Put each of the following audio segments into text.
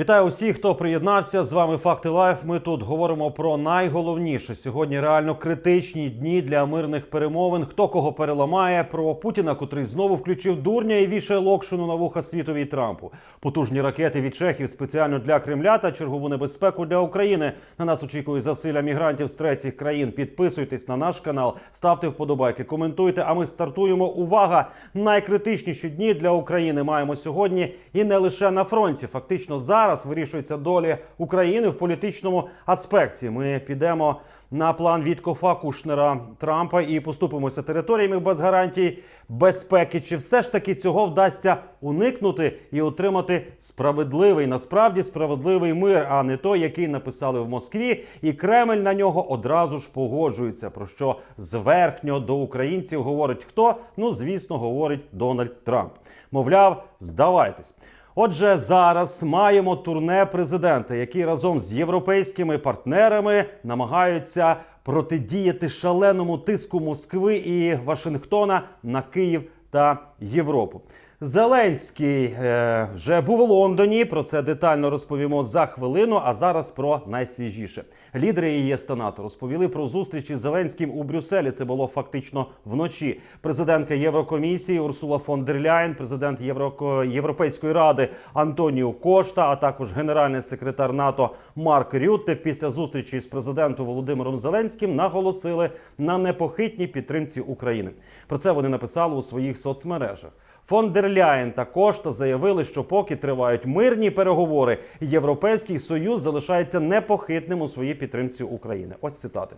Вітаю усіх, хто приєднався. З вами Факти Лайф. Ми тут говоримо про найголовніше сьогодні. Реально критичні дні для мирних перемовин. Хто кого переламає? Про Путіна, котрий знову включив дурня і вішає локшину на вуха світові Трампу. Потужні ракети від Чехів спеціально для Кремля та чергову небезпеку для України. На нас очікує засилля мігрантів з третіх країн. Підписуйтесь на наш канал, ставте вподобайки, коментуйте. А ми стартуємо. Увага! Найкритичніші дні для України маємо сьогодні, і не лише на фронті. Фактично зараз вирішується долі України в політичному аспекті. Ми підемо на план Віткофа Кушнера Трампа і поступимося територіями без гарантій безпеки. Чи все ж таки цього вдасться уникнути і отримати справедливий, насправді справедливий мир, а не той, який написали в Москві, і Кремль на нього одразу ж погоджується. Про що зверхньо до українців говорить хто? Ну звісно, говорить Дональд Трамп. Мовляв, здавайтесь. Отже, зараз маємо турне президента, які разом з європейськими партнерами намагаються протидіяти шаленому тиску Москви і Вашингтона на Київ та Європу. Зеленський е, вже був у Лондоні. Про це детально розповімо за хвилину. А зараз про найсвіжіше. Лідери ЄС та НАТО розповіли про зустрічі з Зеленським у Брюсселі. Це було фактично вночі. Президентка Єврокомісії Урсула фон дер Ляйн, президент Євроко... Європейської ради Антоніо Кошта, а також генеральний секретар НАТО Марк Рютте після зустрічі з президентом Володимиром Зеленським наголосили на непохитній підтримці України. Про це вони написали у своїх соцмережах. Фон дер Ляєн та заявили, що поки тривають мирні переговори, Європейський Союз залишається непохитним у своїй підтримці України. Ось цитати.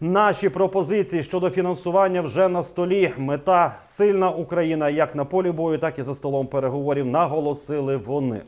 Наші пропозиції щодо фінансування вже на столі. Мета сильна Україна як на полі бою, так і за столом переговорів. Наголосили вони.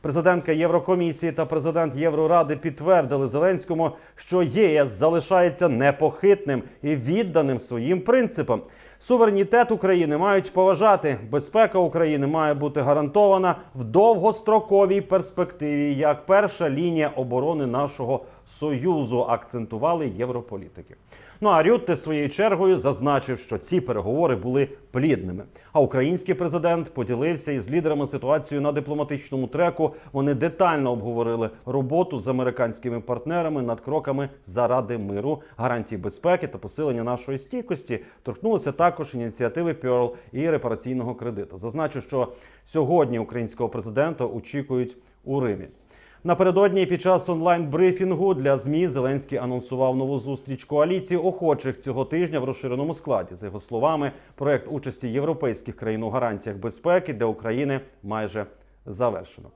Президентка Єврокомісії та президент Євроради підтвердили Зеленському, що єС залишається непохитним і відданим своїм принципам. Суверенітет України мають поважати. Безпека України має бути гарантована в довгостроковій перспективі як перша лінія оборони нашого союзу. Акцентували європолітики. Ну а Рютте своєю чергою зазначив, що ці переговори були плідними. А український президент поділився із лідерами ситуацію на дипломатичному треку. Вони детально обговорили роботу з американськими партнерами над кроками заради миру, гарантій безпеки та посилення нашої стійкості. Торкнулися також ініціативи Pearl і репараційного кредиту. Зазначу, що сьогодні українського президента очікують у Римі. Напередодні під час онлайн-брифінгу для змі Зеленський анонсував нову зустріч коаліції охочих цього тижня в розширеному складі. За його словами, проект участі європейських країн у гарантіях безпеки для України майже завершено.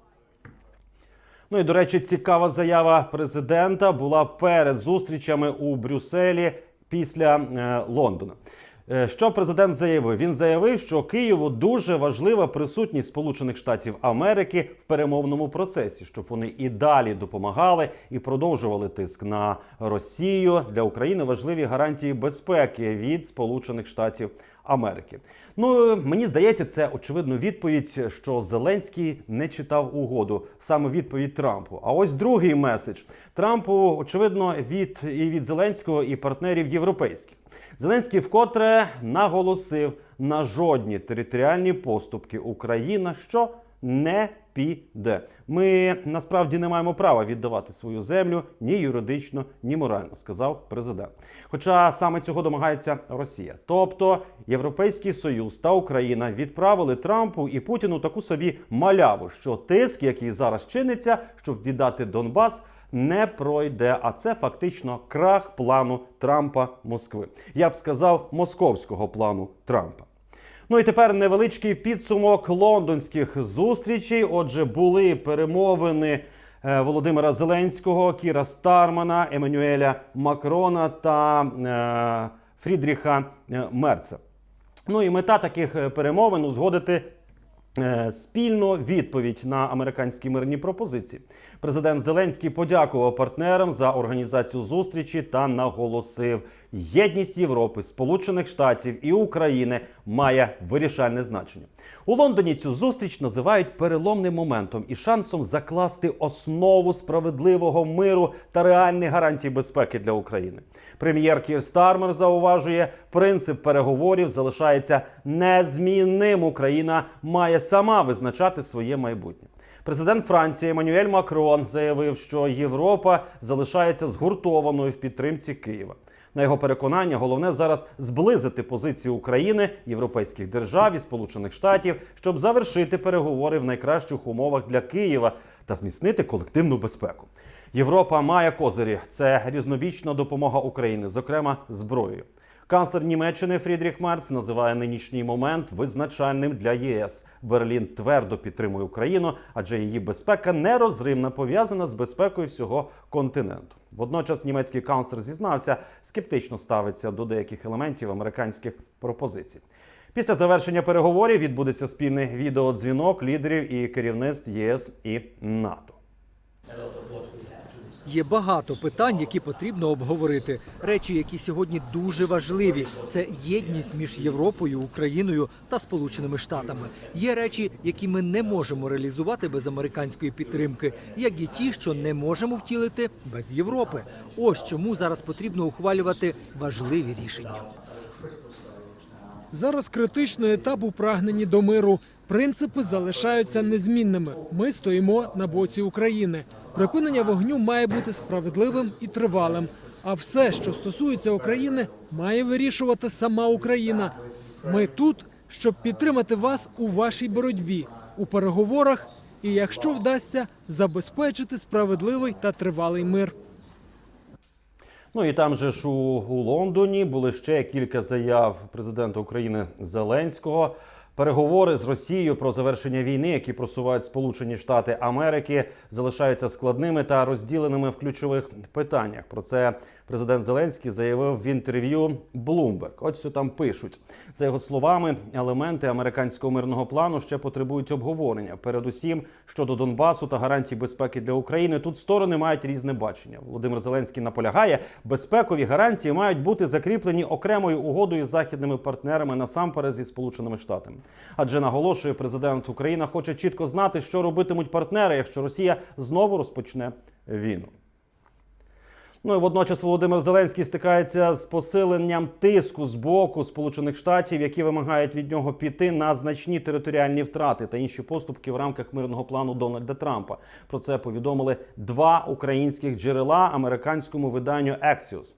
Ну і до речі, цікава заява президента була перед зустрічами у Брюсселі після е, Лондона. Е, Що президент заявив? Він заявив, що Києву дуже важлива присутність Сполучених Штатів Америки в перемовному процесі, щоб вони і далі допомагали і продовжували тиск на Росію для України. Важливі гарантії безпеки від Сполучених Штатів Америки. Ну мені здається, це очевидно відповідь, що Зеленський не читав угоду, саме відповідь Трампу. А ось другий меседж Трампу, очевидно, від і від Зеленського і партнерів європейських. Зеленський вкотре наголосив на жодні територіальні поступки Україна, що не піде. Ми насправді не маємо права віддавати свою землю ні юридично, ні морально, сказав президент. Хоча саме цього домагається Росія. Тобто Європейський Союз та Україна відправили Трампу і Путіну таку собі маляву, що тиск, який зараз чиниться, щоб віддати Донбас не пройде. А це фактично крах плану Трампа Москви. Я б сказав, московського плану Трампа. Ну і тепер невеличкий підсумок лондонських зустрічей. Отже, були перемовини е, Володимира Зеленського, Кіра Стармана, Еммануеля Макрона та е, Фрідріха е, Мерца. Ну і мета таких е, перемовин узгодити е, спільну відповідь на американські мирні пропозиції. Президент Зеленський подякував партнерам за організацію зустрічі та наголосив, єдність Європи, Сполучених Штатів і України має вирішальне значення. У Лондоні цю зустріч називають переломним моментом і шансом закласти основу справедливого миру та реальних гарантій безпеки для України. Прем'єр Кір Стармер зауважує, принцип переговорів залишається незмінним. Україна має сама визначати своє майбутнє. Президент Франції Еммануель Макрон заявив, що Європа залишається згуртованою в підтримці Києва. На його переконання, головне зараз зблизити позицію України, європейських держав і Сполучених Штатів, щоб завершити переговори в найкращих умовах для Києва та зміцнити колективну безпеку. Європа має козирі. Це різнобічна допомога України, зокрема зброєю. Канцлер Німеччини Фрідріх Мерц називає нинішній момент визначальним для ЄС. Берлін твердо підтримує Україну, адже її безпека нерозривно пов'язана з безпекою всього континенту. Водночас німецький канцлер зізнався, скептично ставиться до деяких елементів американських пропозицій. Після завершення переговорів відбудеться спільний відеодзвінок лідерів і керівництв ЄС і НАТО. Є багато питань, які потрібно обговорити. Речі, які сьогодні дуже важливі. Це єдність між Європою, Україною та Сполученими Штатами. Є речі, які ми не можемо реалізувати без американської підтримки, як і ті, що не можемо втілити без Європи. Ось чому зараз потрібно ухвалювати важливі рішення. Зараз критичний етап у прагненні до миру. Принципи залишаються незмінними. Ми стоїмо на боці України. Припинення вогню має бути справедливим і тривалим. А все, що стосується України, має вирішувати сама Україна. Ми тут, щоб підтримати вас у вашій боротьбі, у переговорах і, якщо вдасться, забезпечити справедливий та тривалий мир. Ну і там же ж у, у Лондоні були ще кілька заяв президента України Зеленського. Переговори з Росією про завершення війни, які просувають Сполучені Штати Америки, залишаються складними та розділеними в ключових питаннях. Про це президент Зеленський заявив в інтерв'ю Bloomberg. От що там пишуть за його словами, елементи американського мирного плану ще потребують обговорення. Передусім щодо Донбасу та гарантій безпеки для України. Тут сторони мають різне бачення. Володимир Зеленський наполягає, безпекові гарантії мають бути закріплені окремою угодою з західними партнерами насамперед зі Сполученими Штатами. Адже наголошує президент Україна, хоче чітко знати, що робитимуть партнери, якщо Росія знову розпочне війну. Ну і водночас Володимир Зеленський стикається з посиленням тиску з боку Сполучених Штатів, які вимагають від нього піти на значні територіальні втрати та інші поступки в рамках мирного плану Дональда Трампа. Про це повідомили два українських джерела американському виданню Axios.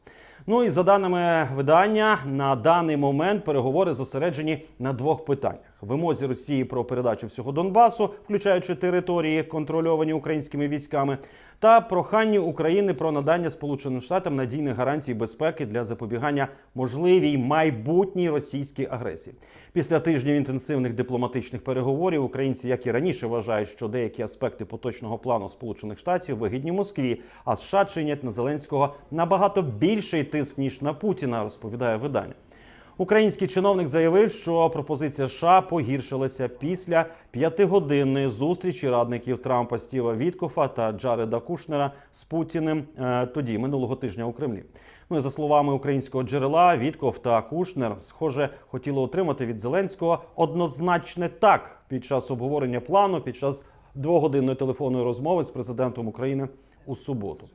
Ну і за даними видання, на даний момент переговори зосереджені на двох питаннях: вимозі Росії про передачу всього Донбасу, включаючи території, контрольовані українськими військами, та проханню України про надання Сполученим Штатам надійних гарантій безпеки для запобігання можливій майбутній російській агресії. Після тижнів інтенсивних дипломатичних переговорів українці, як і раніше, вважають, що деякі аспекти поточного плану Сполучених Штатів вигідні Москві, а США чинять на Зеленського набагато більший тиск ніж на Путіна, розповідає видання. Український чиновник заявив, що пропозиція США погіршилася після п'ятигодинної зустрічі радників Трампа Стіва Віткофа та Джареда Кушнера з Путіним е, тоді минулого тижня у Кремлі. Ну і за словами українського джерела, Вітков та Кушнер, схоже, хотіли отримати від Зеленського однозначне так під час обговорення плану, під час двогодинної телефонної розмови з президентом України у суботу.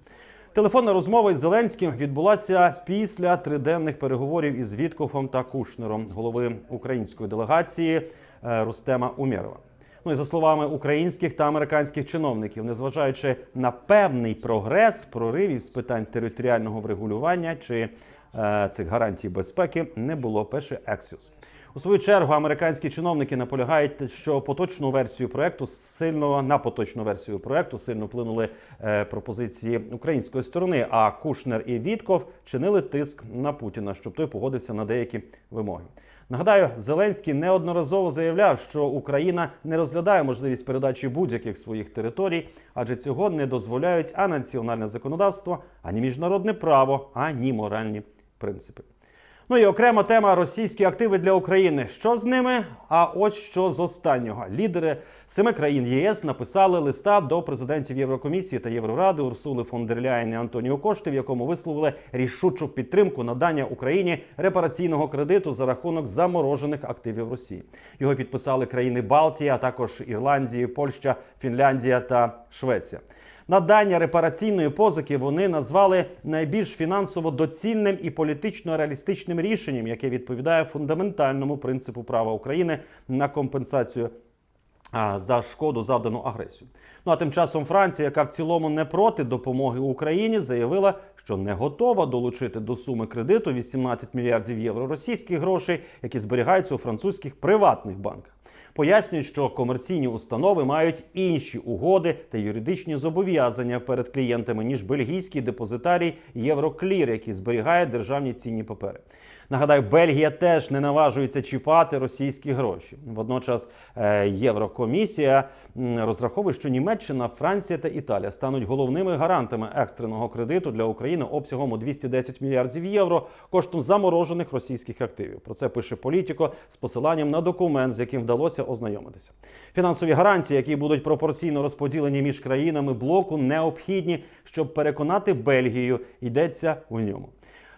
Телефонна розмова із Зеленським відбулася після триденних переговорів із Віткофом та Кушнером, голови української делегації е, Рустема Умєрова. Ну і за словами українських та американських чиновників, незважаючи на певний прогрес проривів з питань територіального врегулювання чи е, цих гарантій безпеки, не було пише Ексіус. У свою чергу американські чиновники наполягають, що поточну версію проекту сильно на поточну версію проекту сильно вплинули е, пропозиції української сторони. А Кушнер і Вітков чинили тиск на Путіна, щоб той погодився на деякі вимоги. Нагадаю, Зеленський неодноразово заявляв, що Україна не розглядає можливість передачі будь-яких своїх територій, адже цього не дозволяють ані національне законодавство, ані міжнародне право, ані моральні принципи. Ну і окрема тема російські активи для України. Що з ними? А от що з останнього. Лідери семи країн ЄС написали листа до президентів Єврокомісії та Євроради Урсули фон дер Ляєн і Антоніо Кошти, в якому висловили рішучу підтримку надання Україні репараційного кредиту за рахунок заморожених активів Росії. Його підписали країни Балтії, а також Ірландії, Польща, Фінляндія та Швеція. Надання репараційної позики вони назвали найбільш фінансово доцільним і політично реалістичним рішенням, яке відповідає фундаментальному принципу права України на компенсацію за шкоду завдану агресію. Ну а тим часом Франція, яка в цілому не проти допомоги Україні, заявила, що не готова долучити до суми кредиту 18 мільярдів євро російських грошей, які зберігаються у французьких приватних банках. Пояснюють, що комерційні установи мають інші угоди та юридичні зобов'язання перед клієнтами ніж бельгійський депозитарій Євроклір, який зберігає державні цінні папери. Нагадаю, Бельгія теж не наважується чіпати російські гроші. Водночас е, Єврокомісія розраховує, що Німеччина, Франція та Італія стануть головними гарантами екстреного кредиту для України обсягом у 210 мільярдів євро коштом заморожених російських активів. Про це пише Політіко з посиланням на документ, з яким вдалося ознайомитися. Фінансові гарантії, які будуть пропорційно розподілені між країнами блоку, необхідні, щоб переконати Бельгію. Йдеться у ньому.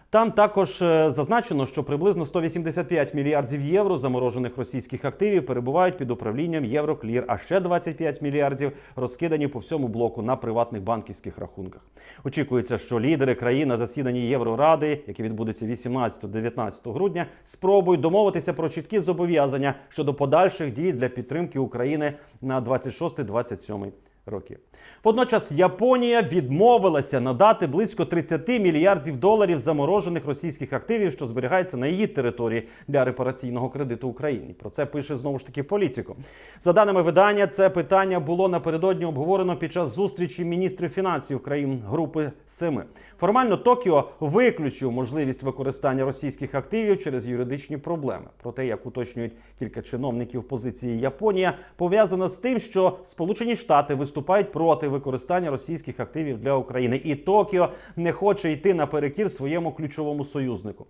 Там також е, зазначено, що приблизно 185 мільярдів євро заморожених російських активів перебувають під управлінням Євроклір, а ще 25 мільярдів розкидані по всьому блоку на приватних банківських рахунках. Очікується, що лідери країн на засіданні Євроради, яке відбудеться 18-19 грудня, спробують домовитися про чіткі зобов'язання щодо подальших дій для підтримки України на 26-27 роки. Водночас Японія відмовилася надати близько 30 мільярдів доларів заморожених російських активів, що зберігаються на її території для репараційного кредиту Україні. Про це пише знову ж таки політико. За даними видання, це питання було напередодні обговорено під час зустрічі міністрів фінансів країн групи Семи. Формально Токіо виключив можливість використання російських активів через юридичні проблеми. Проте, як уточнюють кілька чиновників позиції Японія, пов'язана з тим, що Сполучені Штати виступають проти використання російських активів для України, і Токіо не хоче йти наперекір своєму ключовому союзнику.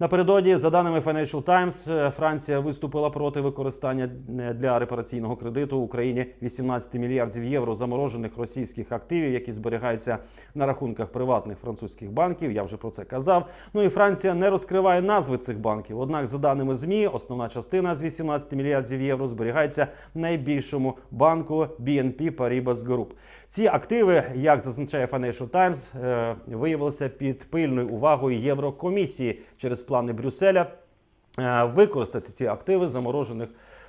Напередодні, за даними Financial Times, е, Франція виступила проти використання е, для репараційного кредиту Україні 18 мільярдів євро заморожених російських активів, які зберігаються на рахунках приватних французьких банків. Я вже про це казав. Ну і Франція не розкриває назви цих банків. Однак, за даними змі, основна частина з 18 мільярдів євро зберігається в найбільшому банку BNP Paribas Group. Ці активи, як зазначає Financial Times, е, виявилися під пильною увагою Єврокомісії через плани Брюсселя е, використати ці активи заморожених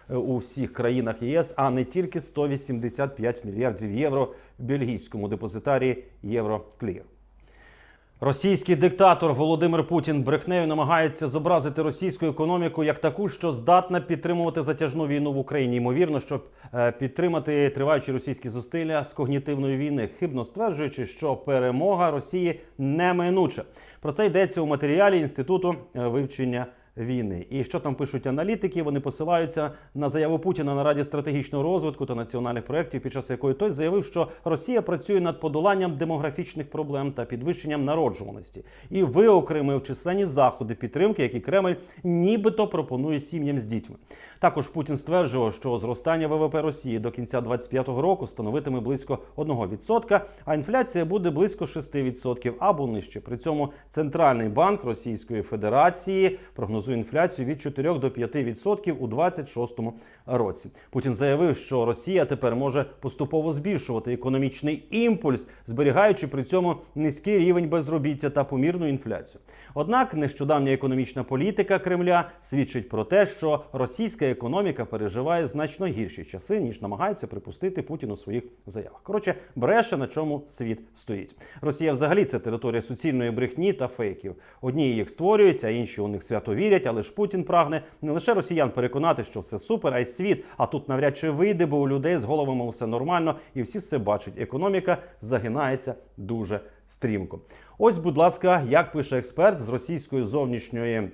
е, у всіх країнах ЄС, а не тільки 185 мільярдів євро в бельгійському депозитарії Євроклір. Російський диктатор Володимир Путін брехнею намагається зобразити російську економіку як таку, що здатна підтримувати затяжну війну в Україні. Ймовірно, щоб е, підтримати триваючі російські зусилля з когнітивної війни, хибно стверджуючи, що перемога Росії неминуча. Про це йдеться у матеріалі інституту е, вивчення війни. І що там пишуть аналітики? Вони посилаються на заяву Путіна на раді стратегічного розвитку та національних проєктів, під час якої той заявив, що Росія працює над подоланням демографічних проблем та підвищенням народжуваності і виокремив численні заходи підтримки, які Кремль нібито пропонує сім'ям з дітьми. Також Путін стверджував, що зростання ВВП Росії до кінця 2025 року становитиме близько 1%, а інфляція буде близько 6% або нижче. При цьому центральний банк Російської Федерації прогнозує інфляцію від 4 до 5% у 2026 році. Путін заявив, що Росія тепер може поступово збільшувати економічний імпульс, зберігаючи при цьому низький рівень безробіття та помірну інфляцію. Однак нещодавня економічна політика Кремля свідчить про те, що російська економіка переживає значно гірші часи, ніж намагається припустити Путін у своїх заявах. Коротше, бреше на чому світ стоїть. Росія взагалі це територія суцільної брехні та фейків. Одні їх створюються, а інші у них свято вірять. Але ж Путін прагне не лише росіян переконати, що все супер, а й світ. А тут навряд чи вийде, бо у людей з головами все нормально, і всі все бачать. Економіка загинається дуже стрімко. Ось, будь ласка, як пише експерт з російської зовнішньої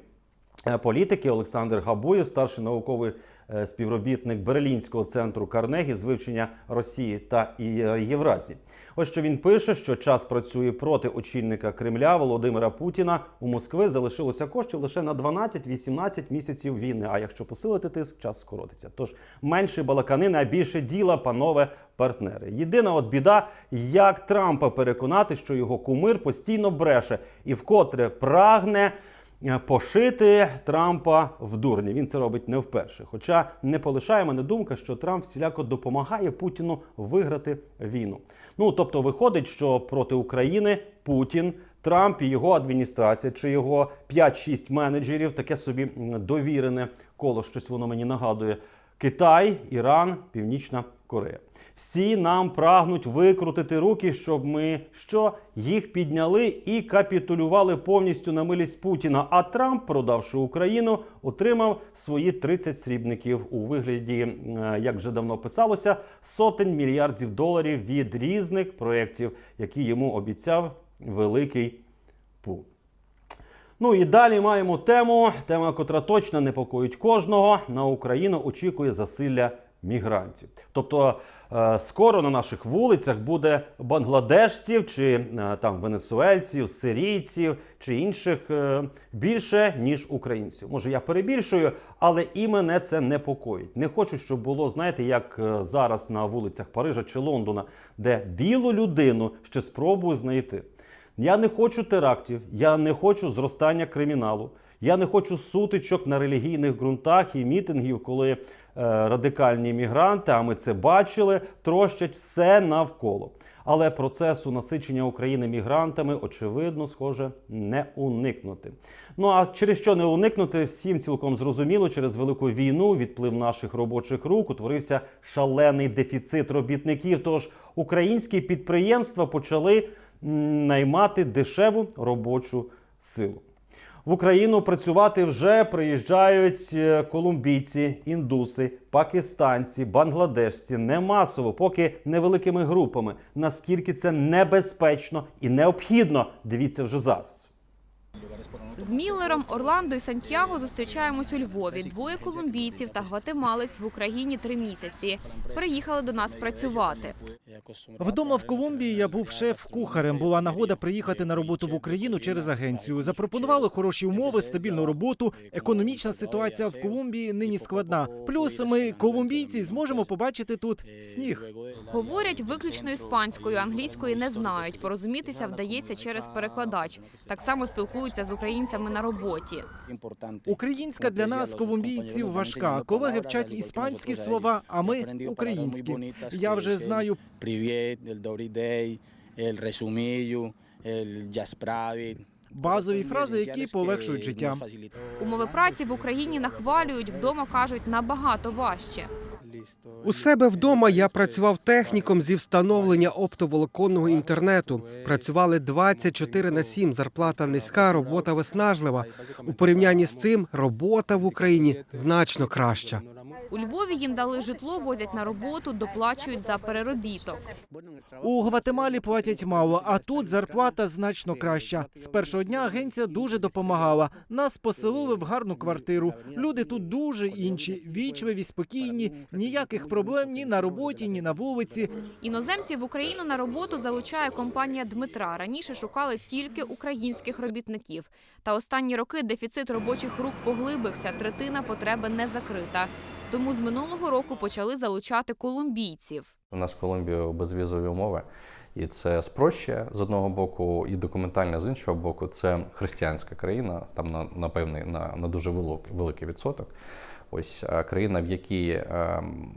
політики Олександр Габуєв, старший науковий е, співробітник Берлінського центру Карнегі з вивчення Росії та е, Євразії. Ось що він пише, що час працює проти очільника Кремля Володимира Путіна. У Москви залишилося коштів лише на 12-18 місяців війни. А якщо посилити тиск, час скоротиться. Тож менше балаканини, а більше діла, панове партнери. Єдина от біда, як Трампа переконати, що його кумир постійно бреше і вкотре прагне. Пошити Трампа в дурні. Він це робить не вперше. Хоча не полишає мене думка, що Трамп всіляко допомагає Путіну виграти війну. Ну тобто, виходить, що проти України Путін, Трамп і його адміністрація чи його 5-6 менеджерів, таке собі довірене коло, щось воно мені нагадує. Китай, Іран, Північна Корея. Всі нам прагнуть викрутити руки, щоб ми що їх підняли і капітулювали повністю на милість Путіна. А Трамп, продавши Україну, отримав свої 30 срібників у вигляді, е, як вже давно писалося, сотень мільярдів доларів від різних проєктів, які йому обіцяв великий Пу. Ну і далі маємо тему, тема, котра точно непокоїть кожного. На Україну очікує засилля мігрантів. Тобто скоро на наших вулицях буде бангладешців чи е, там венесуельців, сирійців чи інших е, більше ніж українців. Може, я перебільшую, але і мене це непокоїть. Не хочу, щоб було, знаєте, як е, зараз на вулицях Парижа чи Лондона, де білу людину ще спробую знайти. Я не хочу терактів, я не хочу зростання криміналу, я не хочу сутичок на релігійних ґрунтах і мітингів, коли е, радикальні мігранти, а ми це бачили, трощать все навколо. Але процесу насичення України мігрантами, очевидно, схоже, не уникнути. Ну а через що не уникнути, всім цілком зрозуміло, через велику війну, відплив наших робочих рук, утворився шалений дефіцит робітників. Тож українські підприємства почали наймати дешеву робочу силу. В Україну працювати вже приїжджають е, колумбійці, індуси, пакистанці, бангладешці не масово, поки невеликими групами. Наскільки це небезпечно і необхідно, дивіться вже зараз. З Міллером, Орландо і Сантьяго зустрічаємось у Львові. Двоє колумбійців та гватемалець в Україні три місяці. Приїхали до нас працювати. Вдома в Колумбії я був шеф-кухарем. Була нагода приїхати на роботу в Україну через агенцію. Запропонували хороші умови, стабільну роботу. Економічна ситуація в Колумбії нині складна. Плюс ми, колумбійці, зможемо побачити тут сніг. Говорять виключно іспанською, англійської не знають. Порозумітися вдається через перекладач. Так само спілкуються з українцями на роботі. Українська для нас, колумбійців, важка. Колеги вчать іспанські слова, а ми українські. Я вже знаю базові фрази, які полегшують життя. Умови праці в Україні нахвалюють, вдома кажуть набагато важче. У себе вдома я працював техніком зі встановлення оптоволоконного інтернету. Працювали 24 на 7, зарплата низька, робота виснажлива. У порівнянні з цим робота в Україні значно краща. У Львові їм дали житло, возять на роботу, доплачують за переробіток. У Гватемалі платять мало, а тут зарплата значно краща. З першого дня агенція дуже допомагала. Нас поселили в гарну квартиру. Люди тут дуже інші, вічливі, спокійні, ніяких проблем ні на роботі, ні на вулиці. Іноземців в Україну на роботу залучає компанія Дмитра. Раніше шукали тільки українських робітників. Та останні роки дефіцит робочих рук поглибився, третина потреби не закрита. Тому з минулого року почали залучати колумбійців. У нас в Колумбії безвізові умови, і це спрощує з одного боку, і документально з іншого боку. Це християнська країна, там на, на певний на, на дуже великий, відсоток. Ось країна, в якій ем,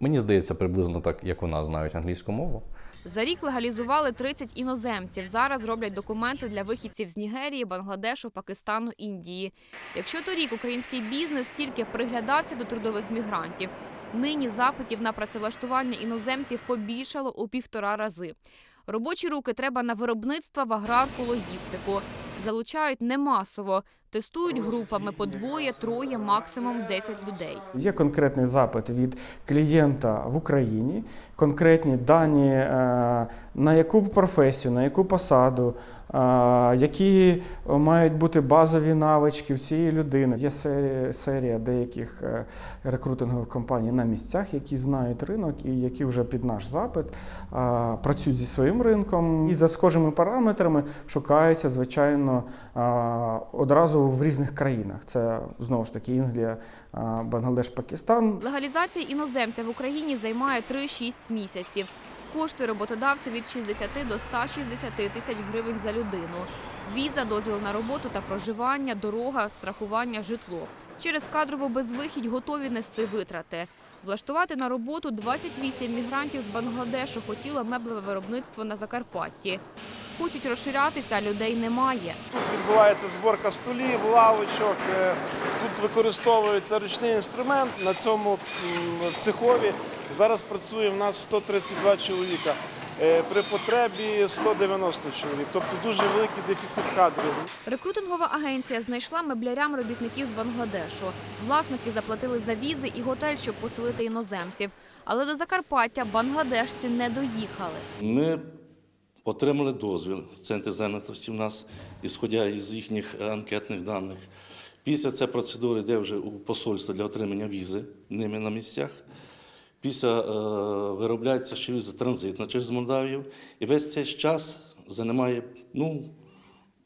мені здається, приблизно так, як у нас знають англійську мову. За рік легалізували 30 іноземців. Зараз роблять документи для вихідців з Нігерії, Бангладешу, Пакистану, Індії. Якщо торік український бізнес тільки приглядався до трудових мігрантів, нині запитів на працевлаштування іноземців побільшало у півтора рази. Робочі руки треба на виробництво в аграрку, логістику. Залучають не масово, тестують групами по двоє, троє, максимум 10 людей. Є конкретний запит від клієнта в Україні, конкретні дані е, на яку професію, на яку посаду, які мають бути базові навички в цієї людини. Є серія, серія деяких е, рекрутингових компаній на місцях, які знають ринок і які вже під наш запит е, працюють зі своїм ринком і за схожими параметрами шукаються, звичайно, е, одразу в різних країнах. Це знову ж таки Інглія, е, Бангладеш, Пакистан. Легалізація іноземця в Україні займає 3-6 місяців. Коштує роботодавцю від 60 до 160 тисяч гривень за людину. Віза, дозвіл на роботу та проживання, дорога, страхування, житло. Через кадрову безвихідь готові нести витрати. Влаштувати на роботу 28 мігрантів з Бангладешу хотіло меблеве виробництво на Закарпатті. Хочуть розширятися, людей немає. Тут відбувається зборка столів, лавочок. е, Тут використовується ручний інструмент. На цьому цехові зараз працює в нас 132 чоловіка. Е, При потребі 190 чоловік. Тобто дуже великий дефіцит кадрів. Рекрутингова агенція знайшла меблярям робітників з Бангладешу. Власники заплатили за візи і готель, щоб поселити іноземців. Але до Закарпаття бангладешці не доїхали. Ми отримали дозвіл в центрі зайнятості в нас, ісходя із їхніх е, анкетних даних. Після цієї процедури йде вже у посольство для отримання візи ними на місцях. Після е, виробляється ще віза транзитна через Молдавію. І весь цей час займає, ну,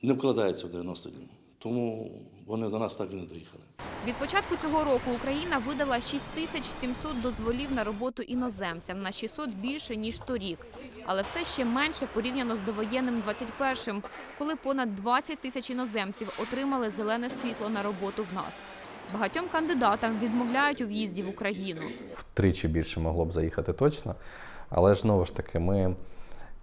не вкладається в 90 днів. Тому вони до нас так і не доїхали. Від початку цього року Україна видала 6700 дозволів на роботу іноземцям, на 600 більше, ніж торік. Але все ще менше порівняно з довоєнним 21-м, коли понад 20 тисяч іноземців отримали зелене світло на роботу в нас. Багатьом кандидатам відмовляють у в'їзді в Україну. Втричі більше могло б заїхати точно. Але ж знову ж таки, ми.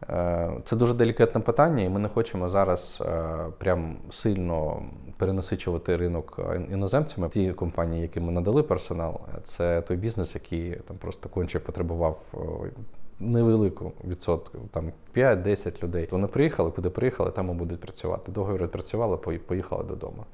е, Це дуже делікатне питання, і ми не хочемо зараз е, прям сильно перенасичувати ринок е, іноземцями. Ті компанії, які ми надали персонал, це той бізнес, який там просто конче потребував невелику відсотку, там 5-10 людей. Вони приїхали, куди приїхали, там і будуть працювати. Договір працювали, пої- поїхали додому.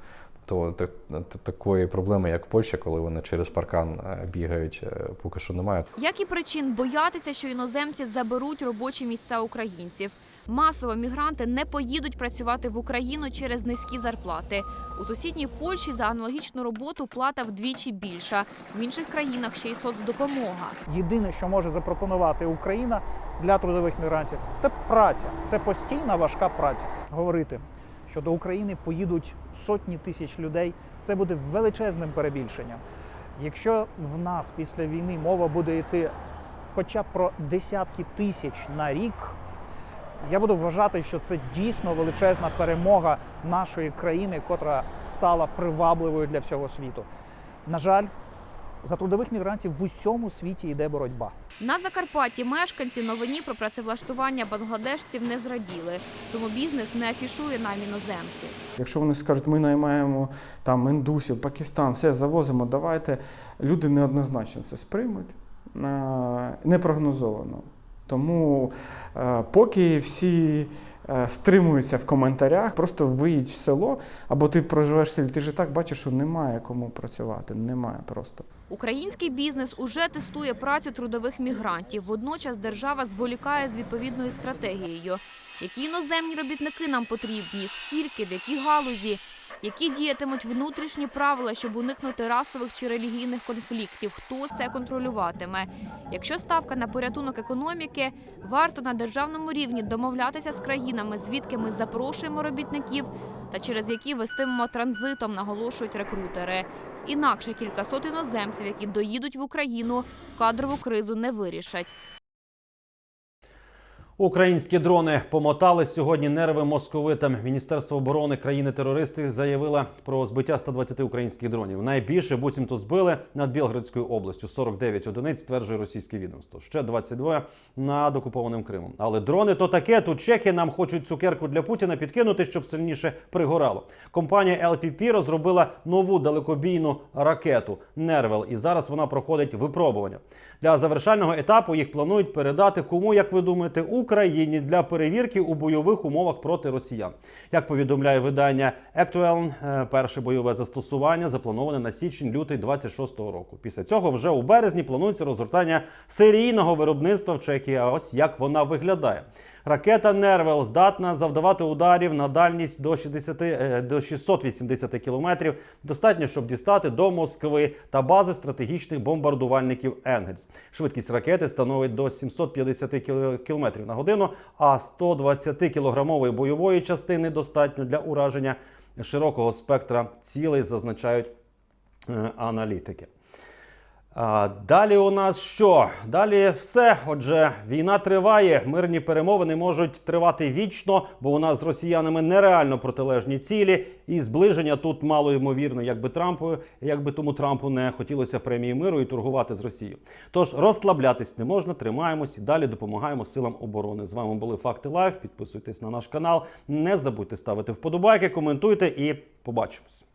То так- такої проблеми, як в Польщі, коли вони через паркан е, бігають, е, поки що немає. Як і причин боятися, що іноземці заберуть робочі місця українців. Масово мігранти не поїдуть працювати в Україну через низькі зарплати. У сусідній Польщі за аналогічну роботу плата вдвічі більша. В інших країнах ще й соцдопомога. Єдине, що може запропонувати Україна для трудових мігрантів, це праця. Це постійна важка праця. Говорити, що до України поїдуть сотні тисяч людей, це буде величезним перебільшенням. Якщо в нас після війни мова буде йти хоча б про десятки тисяч на рік, я буду вважати, що це дійсно величезна перемога нашої країни, котра стала привабливою для всього світу. На жаль, за трудових мігрантів в усьому світі йде боротьба. На Закарпатті мешканці новині про працевлаштування бангладешців не зраділи, тому бізнес не афішує нам іноземців. Якщо вони скажуть, ми наймаємо там індусів, Пакистан, все завозимо, давайте. Люди неоднозначно це сприймуть е, непрогнозовано. Тому е, поки всі е, стримуються в коментарях, просто виїдь в село, або ти проживаєш в селі, ти ж так бачиш, що немає кому працювати. Немає просто. Український бізнес уже тестує працю трудових мігрантів. Водночас держава зволікає з відповідною стратегією. Які іноземні робітники нам потрібні, скільки, в якій галузі, які діятимуть внутрішні правила, щоб уникнути расових чи релігійних конфліктів, хто це контролюватиме. Якщо ставка на порятунок економіки, варто на державному рівні домовлятися з країнами, звідки ми запрошуємо робітників та через які вестимемо транзитом, наголошують рекрутери. Інакше кількасот іноземців, які доїдуть в Україну, кадрову кризу не вирішать. Українські дрони помотали сьогодні нерви московитам. Міністерство оборони країни-терористи заявило про збиття 120 українських дронів. Найбільше буцімто збили над Білградською областю. 49 одиниць стверджує російське відомство. Ще 22 над окупованим Кримом. Але дрони то таке. Тут чехи нам хочуть цукерку для Путіна підкинути, щоб сильніше пригорало. Компанія LPP розробила нову далекобійну ракету Нервел, і зараз вона проходить випробування. Для завершального етапу їх планують передати кому, як ви думаєте, Україні для перевірки у бойових умовах проти росіян. Як повідомляє видання Actual, е, перше бойове застосування заплановане на січень-лютий 26-го року. Після цього вже у березні планується розгортання серійного виробництва в Чехії. А ось як вона виглядає. Ракета Нервел здатна завдавати ударів на дальність до 60, е, до 680 кілометрів. Достатньо, щоб дістати до Москви та бази стратегічних бомбардувальників Енгельс. Швидкість ракети становить до 750 кіл- кілометрів на годину, а 120 кілограмової бойової частини достатньо для ураження широкого спектра цілей, зазначають е, аналітики. Далі у нас що? Далі все. Отже, війна триває. Мирні перемовини можуть тривати вічно, бо у нас з росіянами нереально протилежні цілі, і зближення тут мало ймовірно, якби Трампу, якби тому Трампу не хотілося премії миру і торгувати з Росією. Тож розслаблятись не можна, тримаємось і далі допомагаємо силам оборони. З вами були Факти Лайв. Підписуйтесь на наш канал. Не забудьте ставити вподобайки, коментуйте і побачимось.